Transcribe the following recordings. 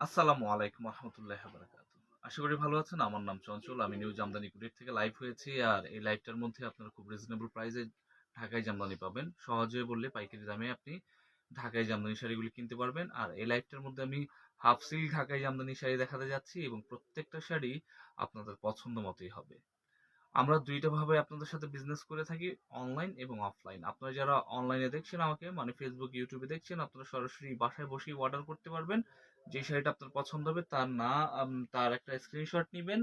আসসালামু আলাইকুম রহমতুল্লাহ আশা করি ভালো আছেন। আমার নাম চঞ্চল। আমি নিউ জামদানি কুটির থেকে লাইভ হয়েছি আর এই লাইভটার মধ্যে আপনারা খুব রিজনেবল প্রাইসে ঢাকায় জামদানি পাবেন। সহজে বললে পাইকারি দামে আপনি ঢাকায় জামদানি শাড়িগুলি কিনতে পারবেন। আর এই লাইভটার মধ্যে আমি হাফ সিল ঢাকায় জামদানি শাড়ি দেখাতে যাচ্ছি এবং প্রত্যেকটা শাড়ি আপনাদের পছন্দ মতোই হবে। আমরা দুইটা ভাবে আপনাদের সাথে বিজনেস করে থাকি অনলাইন এবং অফলাইন আপনারা যারা অনলাইনে দেখছেন আমাকে মানে ফেসবুক ইউটিউবে দেখছেন, আপনারা সরাসরি বাসায় বসেই অর্ডার করতে পারবেন। যে শাড়িটা আপনার পছন্দ হবে, তার না তার একটা স্ক্রিনশট নেবেন।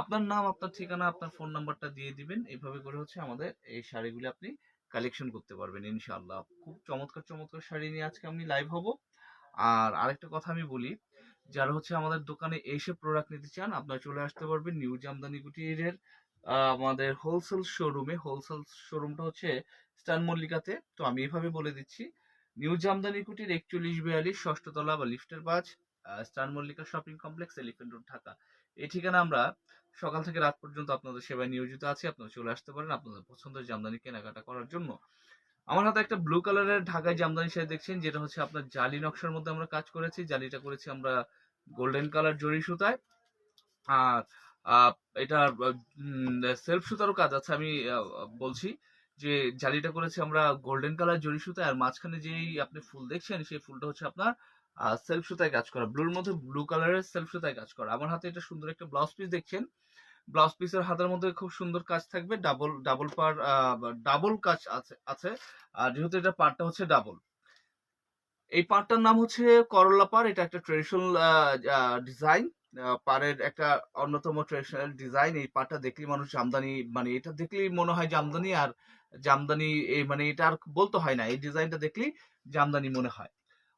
আপনার নাম, আপনার ঠিকানা, আপনার ফোন নাম্বারটা দিয়ে দিবেন। এইভাবে করে হচ্ছে আমাদের এই শাড়িগুলি আপনি কালেকশন করতে পারবেন, ইনশাআল্লাহ। খুব চমৎকার চমৎকার শাড়ি নিয়ে আজকে আমি লাইভ হব। আর আরেকটা কথা আমি বলি, যারা হচ্ছে আমাদের দোকানে এসে প্রোডাক্ট নিতে চান, আপনারা চলে আসতে পারবেন নিউ জামদানি কুটিরের আমাদের হোলসেল শোরুমে হোলসেল শোরুমটা হচ্ছে স্টান মল্লিকাতে। তো আমি এভাবে বলে দিচ্ছি নিউ জামদানি কুটির একচল্লিশ বিয়াল্লিশ, ষষ্ঠ তলা বা লিফটের পাঁচ star Mallika shopping complex, elephant road, Dhaka. এই ঠিকানা আমরা সকাল থেকে রাত পর্যন্ত আপনাদের সেবায় নিয়োজিত আছি। আপনারা চলে আসতে পারেন আপনাদের পছন্দের জামদানি কেনাকাটা করার জন্য। আমার হাতে একটা ব্লু কালারের ঢাকায় জামদানি শাড়ি দেখছেন, যেটা হচ্ছে আপনার জালি নকশার মধ্যে আমরা কাজ করেছি। জালিটা করেছি আমরা গোল্ডেন কালার জরি সুতায়। আর এটা সেলফ সুতারও কাজ আছে, আমি বলছি। যে জালিটা করেছি আমরা গোল্ডেন কালার জরি সুতায় আর মাঝখানে যেই আপনি ফুল দেখছেন, সেই ফুলটা হচ্ছে আপনার সেলফ সুতায় কাজ করা। ব্লুর মধ্যে ব্লু কালারের সেলফ সুতায় কাজ করা। আমার হাতে এটা সুন্দর একটা ব্লাউজ পিস দেখছেন। ব্লাউজ পিসের হাতের মধ্যে খুব সুন্দর কাজ থাকবে। ডাবল ডাবল পার ডাবল কাজ আছে আছে। আর যেহেতু এটা পার্টটা হচ্ছে ডাবল এই পার্টটার নাম হচ্ছে করলা পার এটা একটা ট্রেডিশনাল ডিজাইন পাড়ের একটা অন্যতম ট্রেডিশনাল ডিজাইন এই পাটটা দেখলেই মানুষ জামদানি মানে এটা দেখলেই মনে হয় জামদানি আর জামদানি মানে এটা আর বলতে হয় না। এই ডিজাইনটা দেখলেই জামদানি মনে হয়।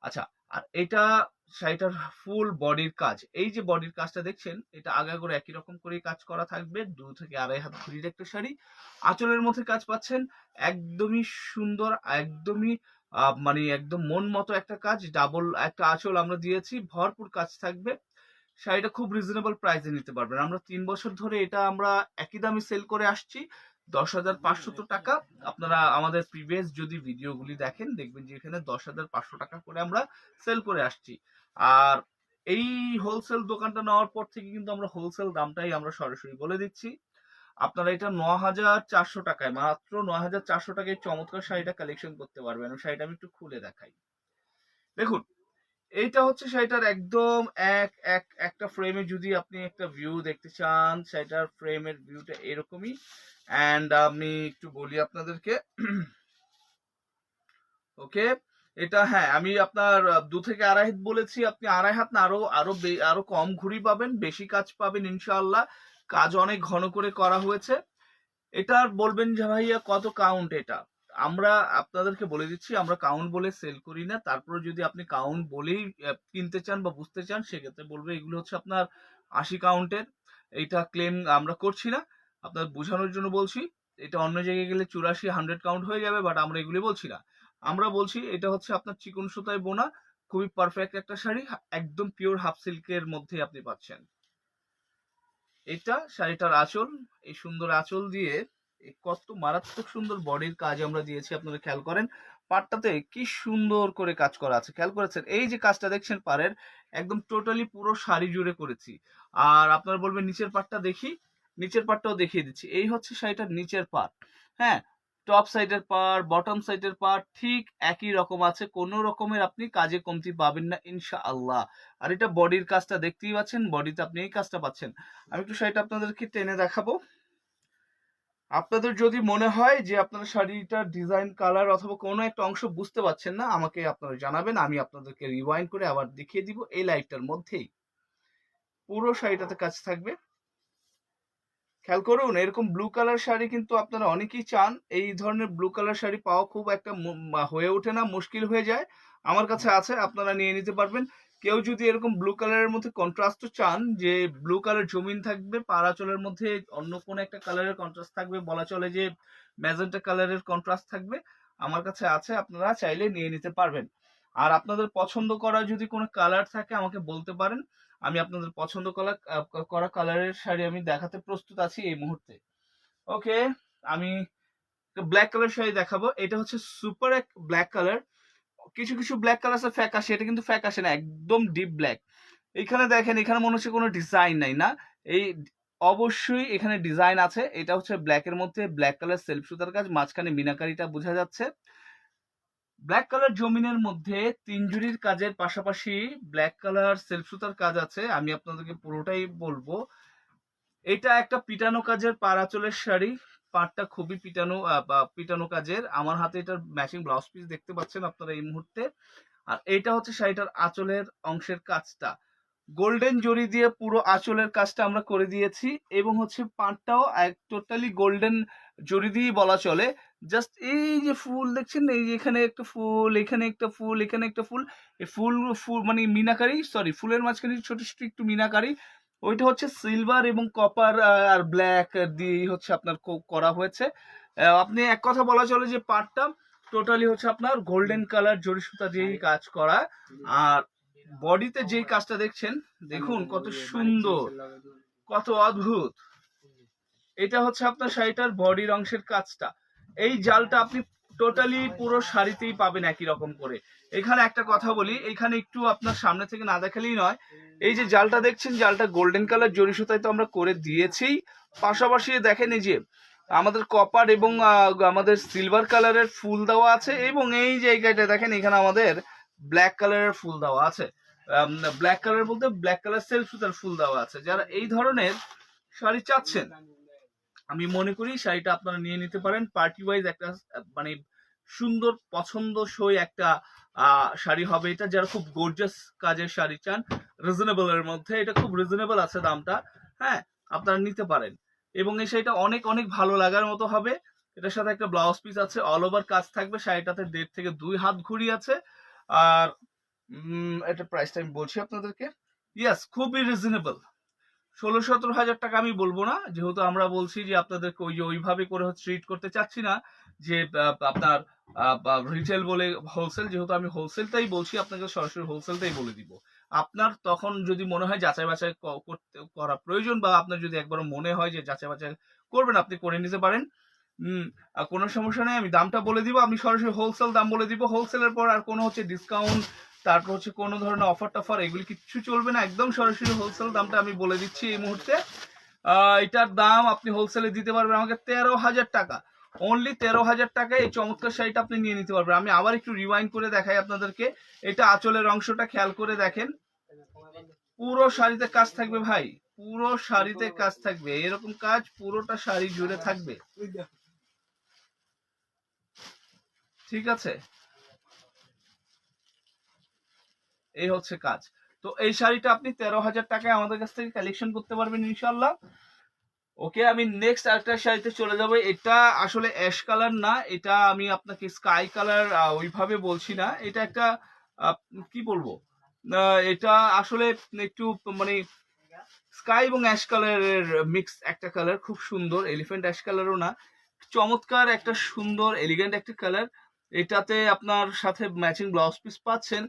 আচ্ছা আর এটা শাড়িটার ফুল বডির কাজ। এই যে বডির কাজটা দেখছেন, এটা আগা করে একই রকম করে কাজ করা থাকবে। দু থেকে আড়াই হাত ঘুরির একটা শাড়ি। আঁচলের মধ্যে কাজ পাচ্ছেন। একদমই সুন্দর, একদমই মানে একদম মন মতো একটা কাজ। ডাবল একটা আঁচল আমরা দিয়েছি। ভরপুর কাজ থাকবে। শাড়িটা খুব রিজনেবল প্রাইসে নিতে পারবেন। আমরা তিন বছর ধরে এটা আমরা একই দামে সেল করে আসছি। দশ হাজার পাঁচশত টাকা। আপনারা আমাদের প্রিভিয়াস যদি ভিডিওগুলি দেখেন দেখবেন যে এখানে দশ হাজার পাঁচশো টাকা করে আমরা সেল করে আসছি। আর এই হোলসেল দোকানটা নেওয়ার পর থেকে কিন্তু আমরা হোলসেল দামটাই আমরা সরাসরি বলে দিচ্ছি। আপনারা এটা ন হাজার চারশো টাকায় মাত্র ন হাজার চারশো টাকায় চমৎকার শাড়িটা কালেকশন করতে পারবেন। শাড়িটা আমি একটু খুলে দেখাই। দেখুন এইটা হচ্ছে শাড়িটার একদম এক এক, একটা ফ্রেমে যদি আপনি একটা ভিউ দেখতে চান শাড়িটার ফ্রেমের ভিউটা এরকমই। অ্যান্ড আমি একটু বলি আপনাদেরকে। ওকে এটা হ্যাঁ আমি আপনার দু থেকে আড়াই হাত বলেছি, আপনি আড়াই হাত না, আরও আরও আরও কম ঘুড়ি পাবেন, বেশি কাজ পাবেন ইনশাআল্লাহ। কাজ অনেক ঘন করে করা হয়েছে। এটার বলবেন যে ভাইয়া কত কাউন্ট এটা? আমরা আপনাদেরকে বলে দিচ্ছি, আমরা কাউন্ট বলে সেল করি না। তারপরে যদি আপনি কাউন্ট বলেই কিনতে চান বা বুঝতে চান, সেক্ষেত্রে বলবে এগুলো হচ্ছে আপনার আশি কাউন্টের এইটা ক্লেম আমরা করছি না। আপনার বোঝানোর জন্য বলছি, এটা অন্য জায়গায় গেলে চুরাশি হান্ড্রেড কাউন্ট হয়ে যাবে বাট আমরা এগুলি বলছি না। আমরা বলছি, এটা হচ্ছে আপনার চিকন সুতায় বোনা, খুবই পারফেক্ট একটা শাড়ি, একদম পিওর হাফ সিল্কের মধ্যে আপনি পাচ্ছেন। এটা শাড়িটার আঁচল, এই সুন্দর আঁচল দিয়ে কত মারাত্মক সুন্দর বডির কাজ আমরা দিয়েছি, আপনারা খেয়াল করেন। পাটটাতে কি সুন্দর করে কাজ করা আছে, খেয়াল করেছেন? এই যে কাজটা দেখছেন পাড়ের, একদম টোটালি পুরো শাড়ি জুড়ে করেছি। আর আপনারা বলবেন নিচের পাটটা দেখি, নিচের পাটটাও দেখিয়ে দিচ্ছি। এই হচ্ছে শাড়িটার নিচের পাট। হ্যাঁ টপ সাইডের পার বটম সাইডের পার ঠিক একই রকম আছে। কোনো রকমের আপনি কাজে কমতি পাবেন না, ইনশাআল্লাহ। আর এটা বডির কাজটা দেখতেই পাচ্ছেন বডিতে আপনি এই কাজটা পাচ্ছেন। আমি একটু শাড়িটা আপনাদেরকে টেনে দেখাবো। আপনাদের যদি মনে হয় যে আপনার শাড়িটার ডিজাইন কালার অথবা কোনো একটা অংশ বুঝতে পারছেন না, আমাকে আপনারা জানাবেন, আমি আপনাদেরকে রিওয়াইন্ড করে আবার দেখিয়ে দিব এই লাইটটার মধ্যেই। পুরো শাড়িটাতে কাজ থাকবে। খেয়াল করুন, এরকম ব্লু কালার শাড়ি কিন্তু আপনারা অনেকেই চান, এই ধরনের ব্লু কালার শাড়ি পাওয়া খুব একটা হয়ে ওঠে না, মুশকিল হয়ে যায়। আমার কাছে আছে, আপনারা নিয়ে নিতে পারবেন। কেউ যদি এরকম ব্লু কালারের মধ্যে কন্ট্রাস্ট চান, যে ব্লু কালার জমিন থাকবে, পাড়াচলের মধ্যে অন্য কোন একটা কালারের কন্ট্রাস্ট থাকবে, বলা চলে যে ম্যাজেন্টা কালারের কন্ট্রাস্ট থাকবে, আমার কাছে আছে, আপনারা চাইলে নিয়ে নিতে পারবেন। আর আপনাদের পছন্দ করা যদি কোনো কালার থাকে, আমাকে বলতে পারেন। আমি আপনাদের পছন্দ করা করা কালারের শাড়ি আমি দেখাতে প্রস্তুত আছি এই মুহূর্তে। ওকে আমি ব্ল্যাক কালার শাড়ি দেখাবো। এটা হচ্ছে সুপার এক ব্ল্যাক কালার কিছু কিছু ব্ল্যাক কালার আছে ফ্যাকাশে এটা কিন্তু ফ্যাকাশে না, একদম ডিপ ব্ল্যাক এখানে দেখেন, এখানে মনে হচ্ছে কোনো ডিজাইন নাই, না? এই অবশ্যই এখানে ডিজাইন আছে, এটা হচ্ছে ব্ল্যাকের মধ্যে ব্ল্যাক কালার সেলফ সুতার কাজ, মাঝখানে মিনাকারিটা বোঝা যাচ্ছে। ব্ল্যাক কালার জমিনের মধ্যে তিনজুরির কাজের পাশাপাশি ব্ল্যাক কালার সেলফ সুতার কাজ আছে, আমি আপনাদেরকে পুরোটাই বলব। এটা একটা পিটানো কাজের পারাচলের শাড়ি পাটটা খুবই পিটানো পিটানো কাজের। আমার হাতে এটার ম্যাচিং ব্লাউজ পিস দেখতে পাচ্ছেন আপনারা এই মুহূর্তে। আর এটা হচ্ছে শাড়িটার আঁচলের অংশের কাজটা। গোল্ডেন জরি দিয়ে পুরো আঁচলের কাজটা আমরা করে দিয়েছি এবং হচ্ছে পাটটাও এক টোটালি গোল্ডেন জরি দিয়েই বলা চলে। জাস্ট এই যে ফুল দেখছেন, এই এখানে একটা ফুল, এখানে একটা ফুল, এখানে একটা ফুল। এই ফুল ফুল মানে মিনাকারি সরি ফুলের মাঝখানে ছোট ছোট একটু মিনাকারি। ওইটা হচ্ছে সিলভার এবং কপার আর ব্ল্যাক দিয়ে হচ্ছে আপনার করা হয়েছে। আপনি এক কথা বলা চলে যে পাটটা টোটালি হচ্ছে আপনার গোল্ডেন কালার জরি সুতা দিয়েই কাজ করা। আর বডিতে যেই কাজটা দেখছেন, দেখুন কত সুন্দর, কত অদ্ভুত। এটা হচ্ছে আপনার শাড়িটার বডির অংশের কাজটা। এই জালটা আপনি টোটালি পুরো শাড়িতেই পাবেন একই রকম করে। এখানে একটা কথা বলি, এখানে একটু আপনার সামনে থেকে না দেখালেই নয়। এই যে জালটা দেখছেন, জালটা গোল্ডেন কালার জরি সুতায় তো আমরা করে দিয়েছি। পাশাপাশি দেখেন এই যে আমাদের কপার এবং আমাদের সিলভার কালারের ফুল দেওয়া আছে এবং এই জায়গাটা দেখেন, এখানে আমাদের ব্ল্যাক কালারের ফুল দেওয়া আছে। ব্ল্যাক কালার বলতে ব্ল্যাক কালার সেলফ সুতার ফুল দেওয়া আছে। যারা এই ধরনের শাড়ি চাচ্ছেন, আমি মনে করি শাড়িটা আপনারা নিয়ে নিতে পারেন। পার্টি ওয়াইজ একটা মানে সুন্দর পছন্দসই একটা শাড়ি হবে। এটা যারা খুব গর্জাস কাজের শাড়ি চান রিজনেবল এর মধ্যে, এটা খুব রিজনেবল আছে দামটা। হ্যাঁ আপনারা নিতে পারেন। এবং এই শাড়িটা অনেক অনেক ভালো লাগার মতো হবে। এটার সাথে একটা ব্লাউজ পিস আছে অল ওভার কাজ থাকবে। শাড়িটাতে দেড় থেকে দুই হাত ঘুড়ি আছে। আর এটা প্রাইসটা আমি বলছি আপনাদেরকে। ইয়াস খুবই রিজনেবল ষোলো সতেরো হাজার টাকা আমি বলব না। যেহেতু আমরা বলছি যে আপনাদেরকে ওই যে ওইভাবে করে ট্রিট করতে চাচ্ছি না, যে আপনার রিটেল বলে হোলসেল যেহেতু আমি হোলসেলটাই বলছি, আপনাকে সরাসরি হোলসেলটাই বলে দিব। আপনার তখন যদি মনে হয় যাচাই বাছাই করতে, করা প্রয়োজন বা আপনার যদি একবার মনে হয় যে যাচাই বাছাই করবেন, আপনি করে নিতে পারেন। কোনো সমস্যা নেই, আমি দামটা বলে দিব আমি সরাসরি হোলসেল দাম বলে দিব। হোলসেলের পর আর কোনো হচ্ছে ডিসকাউন্ট তারপর হচ্ছে কোনো ধরনের অফার টফার এগুলি কিচ্ছু চলবে না, একদম সরাসরি হোলসেল দামটা আমি বলে দিচ্ছি এই মুহূর্তে। এটার দাম আপনি হোলসেলে দিতে পারবেন আমাকে তেরো হাজার টাকা। অনলি তেরো হাজার টাকায় এই চমৎকার শাড়িটা আপনি নিয়ে নিতে পারবেন। আমি আবার একটু রিওয়াইন্ড করে দেখাই আপনাদেরকে। এটা আঁচলের অংশটা খেয়াল করে দেখেন। পুরো শাড়িতে কাজ থাকবে ভাই, পুরো শাড়িতে কাজ থাকবে। এরকম কাজ পুরোটা শাড়ি জুড়ে থাকবে। ঠিক আছে? এই হচ্ছে কাজ। তো এই শাড়িটা আপনি তেরো হাজার টাকায় আমাদের কাছ থেকে কালেকশন করতে পারবেন ইনশাল্লাহ ওকে, আমি নেক্সট আরেকটা শাড়িতে চলে যাব। এটা আসলে অ্যাশ কালার না, এটা আমি আপনাকে স্কাই কালার ওইভাবে বলছি না। এটা একটা কি বলব? এটা আসলে একটু মানে স্কাই এবং অ্যাশ কালারের মিক্স একটা কালার খুব সুন্দর। এলিফ্যান্ট অ্যাশ কালারও না। চমৎকার একটা সুন্দর এলিগেন্ট একটা কালার এটাতে আপনার সাথে ম্যাচিং ব্লাউজ পিস পাচ্ছেন।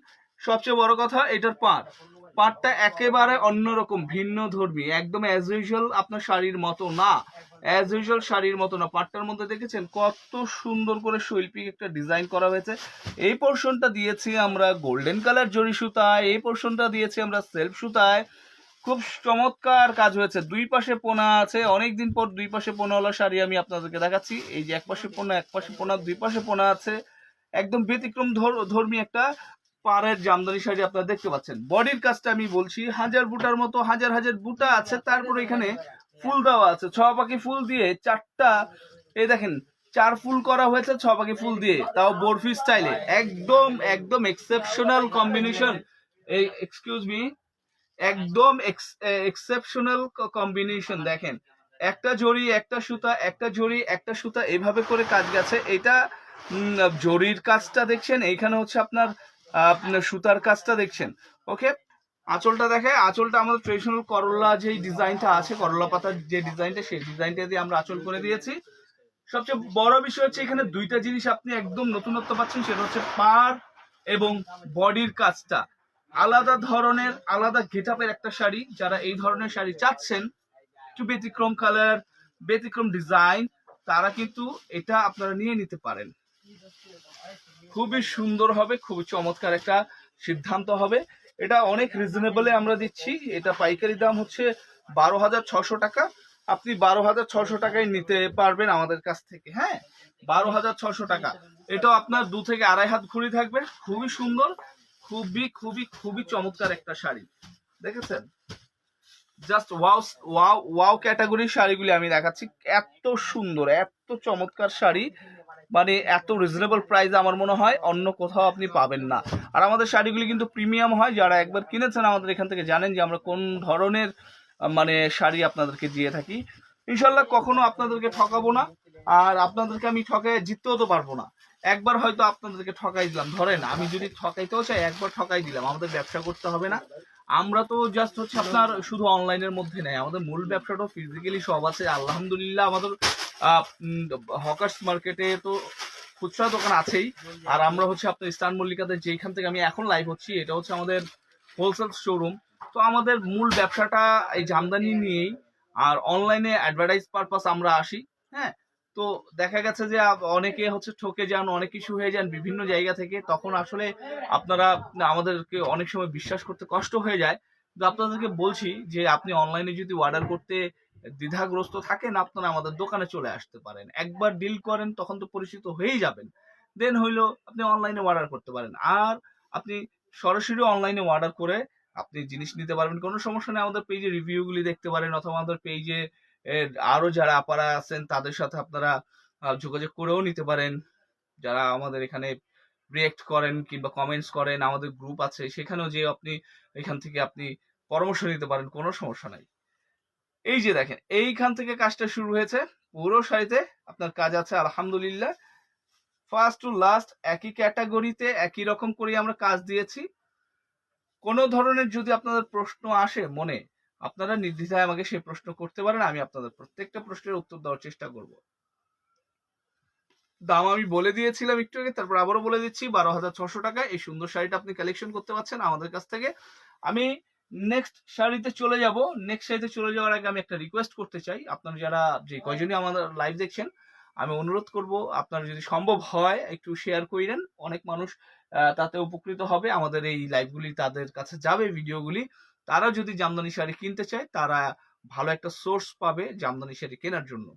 সবচেয়ে বড় কথা, এটার পাট পাটটা একেবারে অন্যরকম, ভিন্ন ধর্মী, একদম অ্যাজ ইউজুয়াল আপনার শাড়ির মতো না। অ্যাজ ইউজুয়াল শাড়ির মতো না। পাটটার মধ্যে দেখেছেন কত সুন্দর করে শৈল্পিক একটা ডিজাইন করা হয়েছে। এই পোর্শনটা দিয়েছি আমরা গোল্ডেন কালার জরি সুতায়, এই পোর্শনটা দিয়েছি আমরা সেলফ সুতায়। খুব চমৎকার কাজ হয়েছে। দুই পাশে পোনা আছে অনেক দিন পর দুই পাশে পোনাওয়ালা শাড়ি আমি আপনাদেরকে দেখাচ্ছি। এই যে এক পাশে পোনা, এক পাশে পোনা, দুই পাশে পোনা আছে। একদম ব্যতিক্রম ধর- ধর্মী একটা পাড়ের জামদানি শাড়ি আপনারা দেখতে পাচ্ছেন। বডির কাজটা আমি বলছি, হাজার বুটার মতো হাজার হাজার বুটা আছে, তারপরে এখানে ফুল দেওয়া আছে। ছ পাখি ফুল দিয়ে চারটা, এই দেখেন, চার ফুল করা হয়েছে, ছ পাখি ফুল দিয়ে, তাও বরফি স্টাইলে। একদম একদম এক্সেপশনাল কম্বিনেশন এই এক্সকিউজ মি একদম এক্সেপশনাল কম্বিনেশন দেখেন। একটা জড়ি, একটা সুতা, একটা জড়ি, একটা সুতা, এভাবে করে কাজ গেছে। এটা জরির কাজটা দেখছেন, এইখানে হচ্ছে আপনার সুতার কাজটা দেখছেন। ওকে আঁচলটা দেখে আঁচলটা আমাদের ট্রেডিশনাল করলা যে ডিজাইনটা আছে করলা পাতার যে ডিজাইনটা সেই ডিজাইনটা দিয়ে আমরা আঁচল করে দিয়েছি। সবচেয়ে বড় বিষয় হচ্ছে এখানে দুইটা জিনিস আপনি একদম নতুনত্ব পাচ্ছেন, সেটা হচ্ছে পার এবং বডির কাজটা। আলাদা ধরনের, আলাদা গেটআপের একটা শাড়ি, যারা এই ধরনের শাড়ি চাচ্ছেন, একটু ব্যতিক্রম কালার ব্যতিক্রম ডিজাইন তারা কিন্তু এটা আপনারা নিয়ে নিতে পারেন। খুবই সুন্দর হবে, খুবই চমৎকার একটা সিদ্ধান্ত হবে। এটা অনেক রিজনেবলে আমরা দিচ্ছি। এটা পাইকারি দাম হচ্ছে বারো হাজার ছশো টাকা। আপনি বারো হাজার ছশো টাকায় নিতে পারবেন আমাদের কাছ থেকে হ্যাঁ? বারো হাজার ছশো টাকা। এটাও আপনার দু থেকে আড়াই হাত ঘুরি থাকবে। খুবই সুন্দর, খুবই খুবই খুবই চমৎকার একটা শাড়ি। দেখেছেন? জাস্ট ওয়াও ওয়াও ওয়াও ক্যাটাগরির শাড়িগুলি আমি দেখাচ্ছি। এত সুন্দর, এত চমৎকার শাড়ি। মানে এত রিজনেবল প্রাইস আমার মনে হয় অন্য কোথাও আপনি পাবেন না। আর আমাদের শাড়িগুলি কিন্তু প্রিমিয়াম হয়, যারা একবার কিনেছেন আমাদের এখান থেকে জানেন যে আমরা কোন ধরনের মানে শাড়ি আপনাদেরকে দিয়ে থাকি। ইনশাল্লাহ কখনো আপনাদেরকে ঠকাবো না, আর আপনাদেরকে আমি ঠকাই জিততেও তো পারব না। একবার হয়তো আপনাদেরকে ঠকাই দিলাম ধরেন আমি যদি ঠকাইতেও চাই, একবার ঠকাই দিলাম, আমাদের ব্যবসা করতে হবে না। আমরা তো জাস্ট হচ্ছে আপনার শুধু অনলাইনের মধ্যে নেই, আমাদের মূল ব্যবসাটাও ফিজিক্যালি সব আছে। আলহামদুলিল্লাহ আমাদের হকার্স মার্কেটে তো খুচরা দোকান আছেই। আর আমরা হচ্ছে আপনার ইস্টার্ন মল্লিকাতে যেখান থেকে আমি এখন লাইভ হচ্ছি, এটা হচ্ছে আমাদের হোলসেল শোরুম তো আমাদের মূল ব্যবসাটা এই জামদানি নিয়েই, আর অনলাইনে অ্যাডভার্টাইজ পারপাস আমরা আসি হ্যাঁ? তো দেখা গেছে যে অনেকে হচ্ছে ঠকে যান, অনেক কিছু হয়ে যান বিভিন্ন জায়গা থেকে, তখন আসলে আপনারা আমাদেরকে অনেক সময় বিশ্বাস করতে কষ্ট হয়ে যায়। তো আপনাদেরকে বলছি যে আপনি অনলাইনে যদি অর্ডার করতে দ্বিধাগ্রস্ত থাকেন, আপনারা আমাদের দোকানে চলে আসতে পারেন। একবার ডিল করেন, তখন তো পরিচিত হয়েই যাবেন। দেন হইল আপনি অনলাইনে অর্ডার করতে পারেন। আর আপনি সরাসরি অনলাইনে অর্ডার করে আপনি জিনিস নিতে পারবেন। কোনো সমস্যা নেই, আমাদের পেজে রিভিউগুলি দেখতে পারেন, অথবা আমাদের পেজে আরও যারা আপারা আছেন, তাদের সাথে আপনারা যোগাযোগ করেও নিতে পারেন। যারা আমাদের এখানে রিয়েক্ট করেন কিংবা কমেন্টস করেন, আমাদের গ্রুপ আছে, সেখানেও যে আপনি, এখান থেকে আপনি পরামর্শ নিতে পারেন, কোনো সমস্যা নাই। এই যে দেখেন, এইখান থেকে কাজটা শুরু হয়েছে, পুরো শাড়িতে আপনার কাজ আছে, আলহামদুলিল্লাহ। ফার্স্ট টু লাস্ট একই ক্যাটাগরিতে একই রকম করে আমরা কাজ দিয়েছি। কোনো ধরনের যদি আপনাদের প্রশ্ন আসে মনে আপনারা নির্দ্বিধায় আমাকে সেই প্রশ্ন করতে পারেন, আমি আপনাদের প্রত্যেকটা প্রশ্নের উত্তর দেওয়ার চেষ্টা করব। দাম আমি বলে দিয়েছিলাম একটু আগে, তারপর আবারও বলে দিচ্ছি, বারো হাজার ছশো টাকা। এই সুন্দর শাড়িটা আপনি কালেকশন করতে পারছেন আমাদের কাছ থেকে। আমি নেক্সট শাড়িতে চলে যাব। নেক্সট শাড়িতে চলে যাওয়ার আগে আমি একটা রিকোয়েস্ট করতে চাই। আপনারা যারা যে কয়জনই আমাদের লাইভ দেখছেন, আমি অনুরোধ করব, আপনারা যদি সম্ভব হয় একটু শেয়ার করেন। অনেক মানুষ তাতে উপকৃত হবে। আমাদের এই লাইভগুলি তাদের কাছে যাবে ভিডিওগুলি তারা যদি জামদানি শাড়ি কিনতে চায়, তারা ভালো একটা সোর্স পাবে জামদানি শাড়ি কেনার জন্য।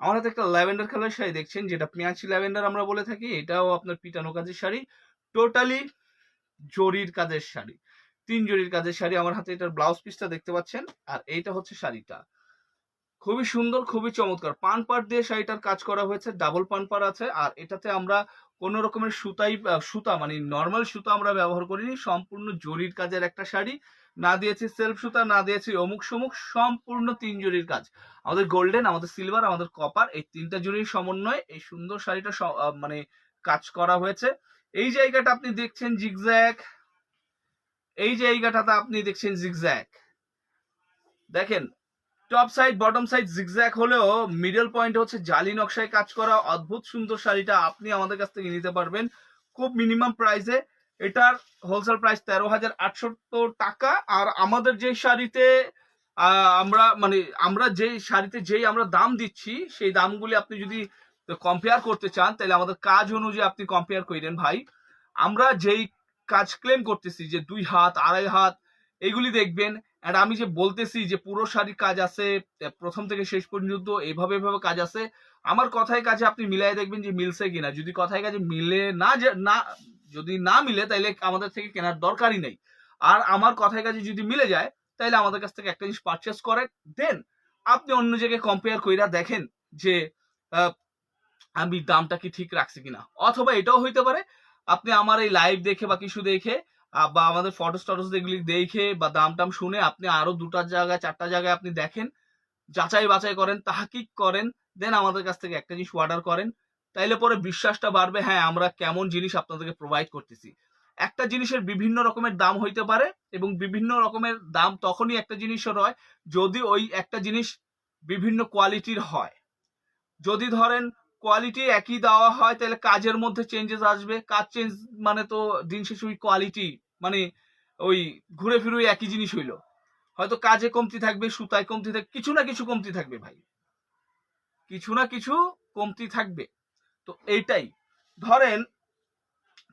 আমার হাতে একটা ল্যাভেন্ডার কালার শাড়ি দেখছেন, যেটা পেঁয়াজি ল্যাভেন্ডার আমরা বলে থাকি, এটাও আপনার পিটানো কাজের শাড়ি। টোটালি জরির কাজের শাড়ি। তিন জরির কাজের শাড়ি আমার হাতে, এটার ব্লাউজ পিসটা দেখতে পাচ্ছেন, আর এইটা হচ্ছে শাড়িটা। খুবই সুন্দর, খুবই চমৎকার। পান পাট দিয়ে শাড়িটার কাজ করা হয়েছে ডাবল পান পার আছে, আর এটাতে আমরা কোনো রকমের সুতাই সুতা মানে নর্মাল সুতা আমরা ব্যবহার করিনি, সম্পূর্ণ জরির কাজের একটা শাড়ি। না দিয়েছি সেলফ সুতা, না দিয়েছি অমুক সমুক, সম্পূর্ণ তিন জুড়ির কাজ। আমাদের গোল্ডেন আমাদের সিলভার আমাদের কপার এই তিনটা জরির সমন্বয়ে এই সুন্দর শাড়িটা মানে কাজ করা হয়েছে। এই জায়গাটা আপনি দেখছেন জিগজ্যাক এই জায়গাটাতে আপনি দেখছেন জিগজ্যাক দেখেন top side bottom side zigzag হলেও মিডল পয়েন্ট হচ্ছে জালি নকশায় কাজ করা। অদ্ভুত সুন্দর শাড়িটা আপনি আমাদের কাছ থেকে নিতে পারবেন। খুব মিনিমাম প্রাইসে এটার হোলসেল প্রাইস তেরো হাজার আটসত্তর টাকা, আর আমাদের যে শাড়িতে আমরা মানে আমরা যে শাড়িতে যেই আমরা দাম দিচ্ছি, সেই দামগুলি আপনি যদি কম্পেয়ার করতে চান, তাহলে আমাদের কাজ অনুযায়ী আপনি কম্পেয়ার করেন ভাই। আমরা যেই কাজ ক্লেম করতেছি, যে দুই হাত, আড়াই হাত, এগুলি দেখবেন আর আমি যে বলতেছি যে পুরো শাড়ির কাজ আছে প্রথম থেকে শেষ পর্যন্ত এভাবে এভাবে কাজ আছে, আমার কথায় কাজে আপনি মিলাই দেখবেন যে মিলছে কিনা। যদি কথায় কাজে মিলে না না, যদি না মিলে তাহলে আমাদের থেকে কেনার দরকারই নেই। আর আমার কথায় কাজে যদি মিলে যায়, তাইলে আমাদের কাছ থেকে একটা জিনিস পারচেস করেন দেন আপনি অন্য জায়গায় কম্পেয়ার কইরা দেখেন যে আমি দামটা কি ঠিক রাখছি কিনা। অথবা এটাও হইতে পারে, আপনি আমার এই লাইভ দেখে বা কিছু দেখে বা আমাদের ফটো স্টটস এগুলি দেখে বা দাম টাম শুনে আপনি আরও দুটা জায়গায়, চারটা জায়গায় আপনি দেখেন, যাচাই বাছাই করেন, তাহাকিক করেন দেন আমাদের কাছ থেকে একটা জিনিস অর্ডার করেন, তাইলে পরে বিশ্বাসটা বাড়বে হ্যাঁ আমরা কেমন জিনিস আপনাদেরকে প্রোভাইড করতেছি। একটা জিনিসের বিভিন্ন রকমের দাম হইতে পারে এবং বিভিন্ন রকমের দাম তখনই একটা জিনিসের হয় যদি ওই একটা জিনিস বিভিন্ন কোয়ালিটির হয়। যদি ধরেন কোয়ালিটি একই দেওয়া হয় তাহলে কাজের মধ্যে চেঞ্জেস আসবে, কাজ চেঞ্জ মানে তো দিন শেষে ওই কোয়ালিটি মানে ওই ঘুরে ফিরে একই জিনিস হইল। হয়তো কাজে কমতি থাকবে, সুতায় কমতি থাকবে কিছু না কিছু কমতি থাকবে ভাই। কিছু না কিছু কমতি থাকবে। তো এইটাই। ধরেন,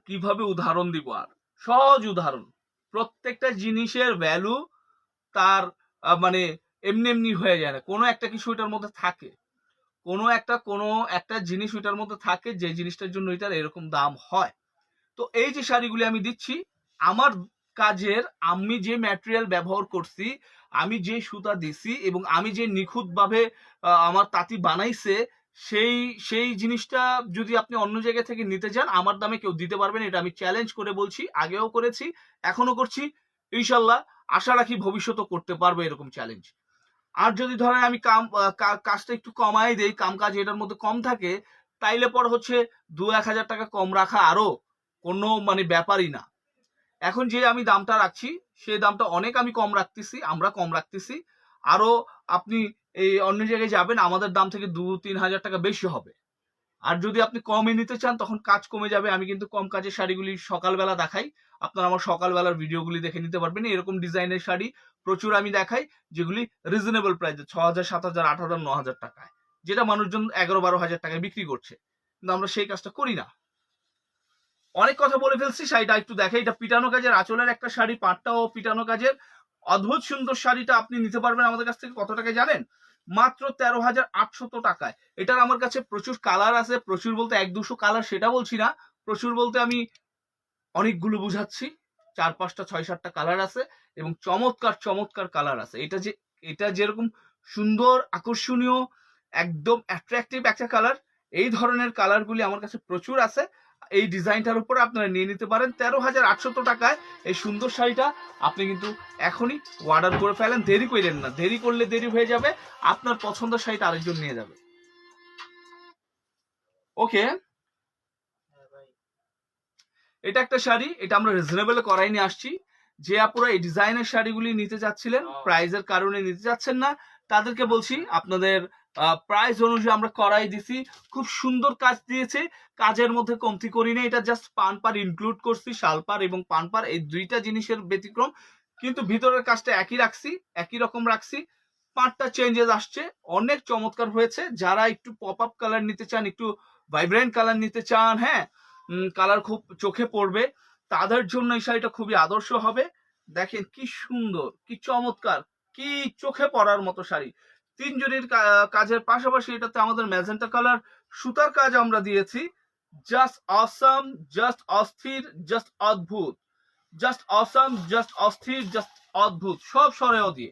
কীভাবে উদাহরণ দিব আর? সহজ উদাহরণ। প্রত্যেকটা জিনিসের ভ্যালু তার মানে এমনি এমনি হয়ে যায় না। কোনো একটা কিছু ওইটার মধ্যে থাকে। কোনো একটা কোনো একটা জিনিস ওইটার মধ্যে থাকে যে জিনিসটার জন্য এটার এরকম দাম হয়। তো এই যে শাড়িগুলি আমি দিচ্ছি আমার কাজের আমি যে ম্যাটেরিয়াল ব্যবহার করছি, আমি যে সুতা দিছি এবং আমি যে নিখুঁতভাবে আমার তাঁতি বানাইছে, সেই সেই জিনিসটা যদি আপনি অন্য জায়গা থেকে নিতে চান আমার দামে কেউ দিতে পারবেন এটা আমি চ্যালেঞ্জ করে বলছি, আগেও করেছি এখনও করছি, ইনশাল্লাহ আশা রাখি ভবিষ্যতেও করতে পারব এরকম চ্যালেঞ্জ আর যদি ধরেন আমি কাম কাজটা একটু কমাই দেই কাম কাজ এটার মধ্যে কম থাকে, তাইলে পর হচ্ছে দু এক হাজার টাকা কম রাখা আরও কোনো মানে ব্যাপারই না। এখন যে আমি দামটা রাখছি সেই দামটা অনেক আমি কম রাখতেছি, আমরা কম রাখতেছি। আরও আপনি এই অন্য জায়গায় যাবেন, আমাদের দাম থেকে দু, তিন হাজার টাকা বেশি হবে। আর যদি আপনি কমে নিতে চান, তখন কাজ কমে যাবে। আমি কিন্তু কম কাজের শাড়িগুলি সকালবেলা দেখাই। আপনারা আমার সকালবেলার ভিডিওগুলি দেখে নিতে পারবেন। এরকম ডিজাইনের শাড়ি প্রচুর আমি দেখাই, যেগুলি রিজনেবল প্রাইসে ছ হাজার, সাত হাজার, আট হাজার, ন হাজার টাকায়। যেটা মানুষজন এগারো, বারো হাজার টাকায় বিক্রি করছে। কিন্তু আমরা সেই কাজটা করি না। অনেক কথা বলে ফেলছি, শাড়িটা একটু দেখে। এটা পিটানো কাজের, আঁচলের একটা শাড়ি পাটটা ও পিটানো কাজের। অদ্ভুত সুন্দর শাড়িটা আপনি নিতে পারবেন আমাদের কাছ থেকে, কত টাকায় জানেন? মাত্র তেরো হাজার আটশত টাকায়। এটার আমার কাছে প্রচুর কালার আছে, প্রচুর বলতে এক দুশো কালার সেটা বলছি না, প্রচুর বলতে আমি অনেকগুলো বুঝাচ্ছি। চার পাঁচটা, ছয় সাতটা কালার আছে এবং চমৎকার চমৎকার কালার আছে। এটা যে, এটা যেরকম সুন্দর, আকর্ষণীয়, একদম অ্যাট্রাকটিভ একটা কালার, এই ধরনের কালারগুলি আমার কাছে প্রচুর আছে। এই ডিজাইনটার উপরে আপনারা নিয়ে নিতে পারেন। তেরো হাজার আটশত টাকায় এই সুন্দর শাড়িটা আপনি কিন্তু এখনই অর্ডার করে ফেলেন। দেরি করেন না। দেরি করলে দেরি হয়ে যাবে। আপনার পছন্দের শাড়িটা আরেকজন নিয়ে যাবে। ওকে। এটা একটা শাড়ি। এটা আমরা রিজনেবল করাই নিয়ে আসছি। যে আপুরা এই ডিজাইনের শাড়িগুলি নিতে চাচ্ছিলেন প্রাইজের কারণে নিতে চাচ্ছেন না তাদেরকে বলছি আপনাদের প্রাইস অনুযায়ী আমরা করাই দিছি। খুব সুন্দর কাজ দিয়েছে। কাজের মধ্যে কমতি করি না এটা জাস্ট পান পার ইনক্লুড করছি শালপার এবং পান পার এই দুইটা জিনিসের ব্যতিক্রম। কিন্তু ভিতরের কাজটা একই রাখছি, একই রকম রাখছি। পাঁচটা চেঞ্জেস আসছে। অনেক চমৎকার হয়েছে। যারা একটু পপ আপ কালার নিতে চান, একটু ভাইব্রেন্ট কালার নিতে চান হ্যাঁ কালার খুব চোখে পড়বে, তাদের জন্য এই শাড়িটা খুবই আদর্শ হবে। দেখেন কি সুন্দর, কি চমৎকার, কি চোখে পড়ার মতো শাড়ি। তিনজনের কাজের পাশাপাশি এটাতে আমাদের ম্যাজেন্টা কালার, সুতার কাজ আমরা দিয়েছি। জাস্ট অসাম জাস্ট অস্থির জাস্ট অদ্ভুত। জাস্ট অসাম জাস্ট অস্থির জাস্ট অদ্ভুত। সব সরেও দিয়ে।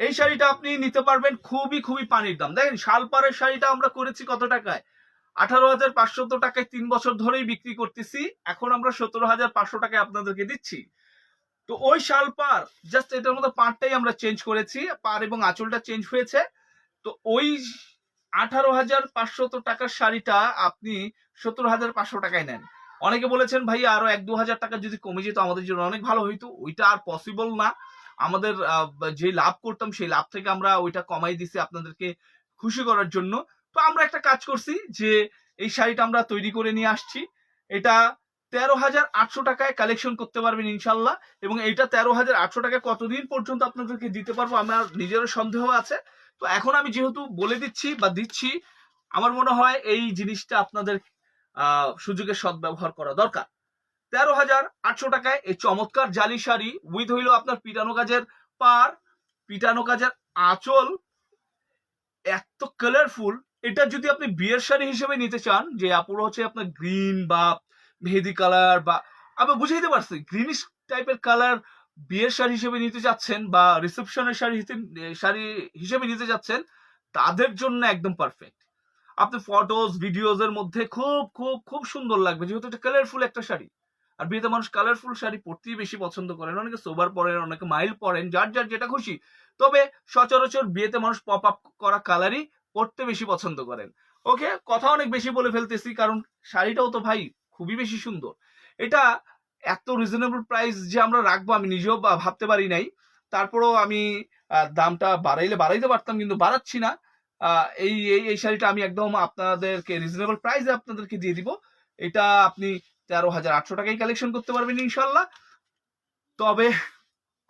এই শাড়িটা আপনি নিতে পারবেন খুবই খুবই পানির দাম। দেখেন, শালপাড়ের শাড়িটা আমরা করেছি কত টাকায়? আঠারো হাজার পাঁচশত টাকায় তিন বছর ধরেই বিক্রি করতেছি। এখন আমরা সতেরো হাজার পাঁচশো টাকায় আপনাদেরকে দিচ্ছি। তো ওই শাল পার জাস্ট এটার মধ্যে পারটাই আমরা চেঞ্জ করেছি পার এবং আঁচলটা চেঞ্জ হয়েছে। তো ওই আঠারো হাজার পাঁচশত টাকার শাড়িটা আপনি সতেরো হাজার পাঁচশো টাকায় নেন। অনেকে বলেছেন, ভাই, আরও এক দু হাজার টাকা যদি কমে যেত, আমাদের জন্য অনেক ভালো হইতো। ওইটা আর পসিবল না। আমাদের যে লাভ করতাম, সেই লাভ থেকে আমরা ওইটা কমাই দিছি আপনাদেরকে খুশি করার জন্য। তো আমরা একটা কাজ করছি যে, এই শাড়িটা আমরা তৈরি করে নিয়ে আসছি। এটা তেরো হাজার আটশো টাকায় কালেকশন করতে পারবেন ইনশাল্লাহ। এবং এইটা তেরো হাজার আটশো টাকায় কতদিন পর্যন্ত আপনাদেরকে দিতে পারব আমার নিজেরও সন্দেহ আছে। তো এখন আমি যেহেতু বলে দিচ্ছি বা দিচ্ছি, আমার মনে হয় এই জিনিসটা আপনাদের সুযোগের সদ্ব্যবহার করা দরকার। তেরো হাজার আটশো টাকায় এই চমৎকার জালি শাড়ি উইথ হইল আপনার পিটানো কাজের পার, পিটানো কাজের আঁচল। এত কালারফুল এটা যদি আপনি বিয়ের শাড়ি হিসেবে নিতে চান, যে আপুরো হচ্ছে আপনার গ্রিন বা মেহেদি কালার বা আমি বুঝাইতে পারছি গ্রিনিশ টাইপের কালার বিয়ের শাড়ি হিসেবে নিতে যাচ্ছেন বা রিসেপশনের শাড়ি শাড়ি হিসেবে নিতে যাচ্ছেন, তাদের জন্য একদম পারফেক্ট আপনি ফটোস ভিডিওস এর মধ্যে খুব খুব খুব সুন্দর লাগবে, যেহেতু এটা কালারফুল একটা শাড়ি। আর বিয়েতে মানুষ কালারফুল শাড়ি পরতেই বেশি পছন্দ করেন, অনেকে সোবার পরেন, অনেকে মাইল পরেন, যার যার যেটা খুশি। তবে সচরাচর বিয়েতে মানুষ পপ আপ করা কালারই পরতে বেশি পছন্দ করেন। ওকে, কথা অনেক বেশি বলে ফেলতেছি, কারণ শাড়িটাও তো ভাই খুবই বেশি সুন্দর। এটা এত রিজনেবল প্রাইস যে আমরা রাখব আমি নিজেও ভাবতে পারি নাই। তারপরেও আমি দামটা বাড়াইলে বাড়াইতে পারতাম কিন্তু বাড়াচ্ছি না। এই এই শাড়িটা আমি একদম আপনাদেরকে রিজনেবল প্রাইসে আপনাদেরকে দিয়ে দিব। এটা আপনি তেরো হাজার আটশো টাকায় কালেকশন করতে পারবেন ইনশাল্লাহ তবে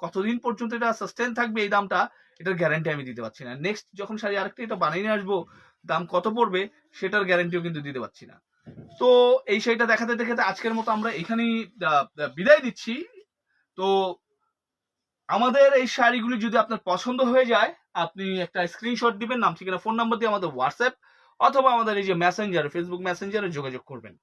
কতদিন পর্যন্ত এটা সাস্টেন থাকবে এই দামটা, এটার গ্যারান্টি আমি দিতে পারছি না। নেক্সট যখন শাড়ি আরেকটা এটা বানিয়ে নিয়ে আসব, দাম কত পড়বে, সেটার গ্যারান্টিও কিন্তু দিতে পারছি না। তো এই শাড়িটা দেখাতে দেখাতে আজকের মতো আমরা এখানেই বিদায় দিচ্ছি। তো আমাদের এই শাড়িগুলি যদি আপনার পছন্দ হয়ে যায়, আপনি একটা স্ক্রিনশট দিবেন, নাম, ঠিকানা ফোন নাম্বার দিয়ে আমাদের হোয়াটসঅ্যাপ অথবা আমাদের এই যে মেসেঞ্জার ফেসবুক মেসেঞ্জারে যোগাযোগ করবেন।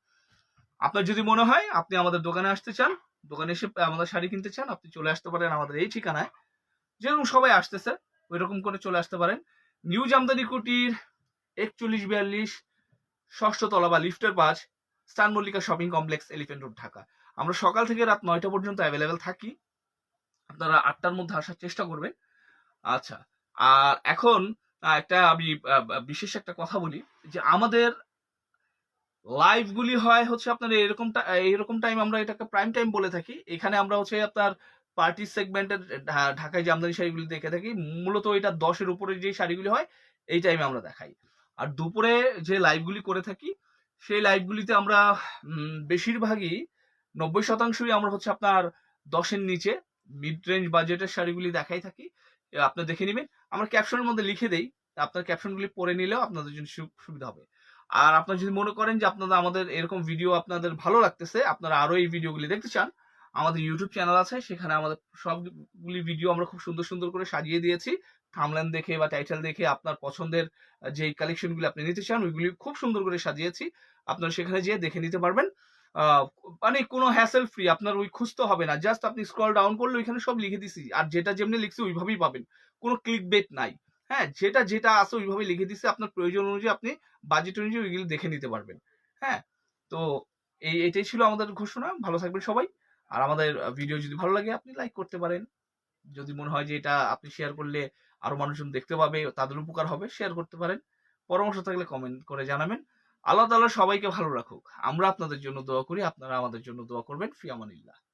আপনার যদি মনে হয় আপনি আমাদের দোকানে আসতে চান, দোকানে এসে আমাদের শাড়ি কিনতে চান, আপনি চলে আসতে পারেন আমাদের এই ঠিকানায়। যেরকম সবাই আসতেছে ওই রকম করে চলে আসতে পারেন। নিউ জামদানি কুটির, একচল্লিশ, বিয়াল্লিশ ষষ্ঠ তলা বা লিফটের পাঁচ star Mallika shopping complex elephant road, Dhaka. আমরা সকাল থেকে রাত নয়টা পর্যন্ত অ্যাভেলেবেল থাকি। আপনারা আটটার মধ্যে আসার চেষ্টা করবেন। আচ্ছা আর এখন একটা আমি বিশেষ একটা কথা বলি যে আমাদের লাইভ গুলি হয় হচ্ছে আপনার এরকম এরকম টাইম আমরা এটাকে প্রাইম টাইম বলে থাকি। এখানে আমরা হচ্ছে আপনার পার্টি সেগমেন্টের ঢাকায় যে আমদানি শাড়িগুলি দেখে থাকি, মূলত এটা দশের উপরে যে শাড়িগুলি হয়, এই টাইমে আমরা দেখাই। আর দুপুরে যে লাইভগুলি করে থাকি, সেই লাইভগুলিতে আমরা বেশিরভাগই নব্বই শতাংশই আমরা হচ্ছে আপনার দশের নিচে মিড রেঞ্জ বাজেটের শাড়িগুলি দেখাই থাকি। আপনি দেখে নেবেন। আমরা ক্যাপশনের মধ্যে লিখে দেই। আপনার ক্যাপশনগুলি পড়ে নিলেও আপনাদের জন্য সুবিধা হবে। আর আপনারা যদি মনে করেন যে আপনাদের, আমাদের এরকম ভিডিও আপনাদের ভালো লাগতেছে, আপনারা আরও এই ভিডিওগুলি দেখতে চান, আমাদের ইউটিউব চ্যানেল আছে। সেখানে আমাদের সবগুলি ভিডিও আমরা খুব সুন্দর সুন্দর করে সাজিয়ে দিয়েছি। থামলেন দেখে বা টাইটেল দেখে আপনার পছন্দের যে কালেকশনগুলি আপনি নিতে চান, ওইগুলি খুব সুন্দর করে সাজিয়েছি। আপনারা সেখানে যেয়ে দেখে নিতে পারবেন। মানে কোনো হ্যাসেল ফ্রি আপনার ওই খুঁজতে হবে না। জাস্ট আপনি স্ক্রল ডাউন করলে ওইখানে সব লিখে দিছি। আর যেটা যেমনি লিখছি ওইভাবেই পাবেন। কোনো ক্লিক বেট নাই। হ্যাঁ যেটা যেটা আছে ওইভাবে লিখে দিছে। আপনার প্রয়োজন অনুযায়ী আপনি বাজেট অনুযায়ী ওইগুলো দেখে নিতে পারবেন। হ্যাঁ তো এই, এটাই ছিল আমাদের ঘোষণা। ভালো থাকবেন সবাই। আর আমাদের ভিডিও যদি ভালো লাগে, আপনি লাইক করতে পারেন। যদি মনে হয় যে এটা আপনি শেয়ার করলে আরও মানুষজন দেখতে পাবে, তাদের উপকার হবে শেয়ার করতে পারেন। পরামর্শ থাকলে কমেন্ট করে জানাবেন। আল্লাহ তালা সবাইকে ভালো রাখুক। আমরা আপনাদের জন্য দোয়া করি, আপনারা আমাদের জন্য দোয়া করবেন। ফিয়ামানিল্লাহ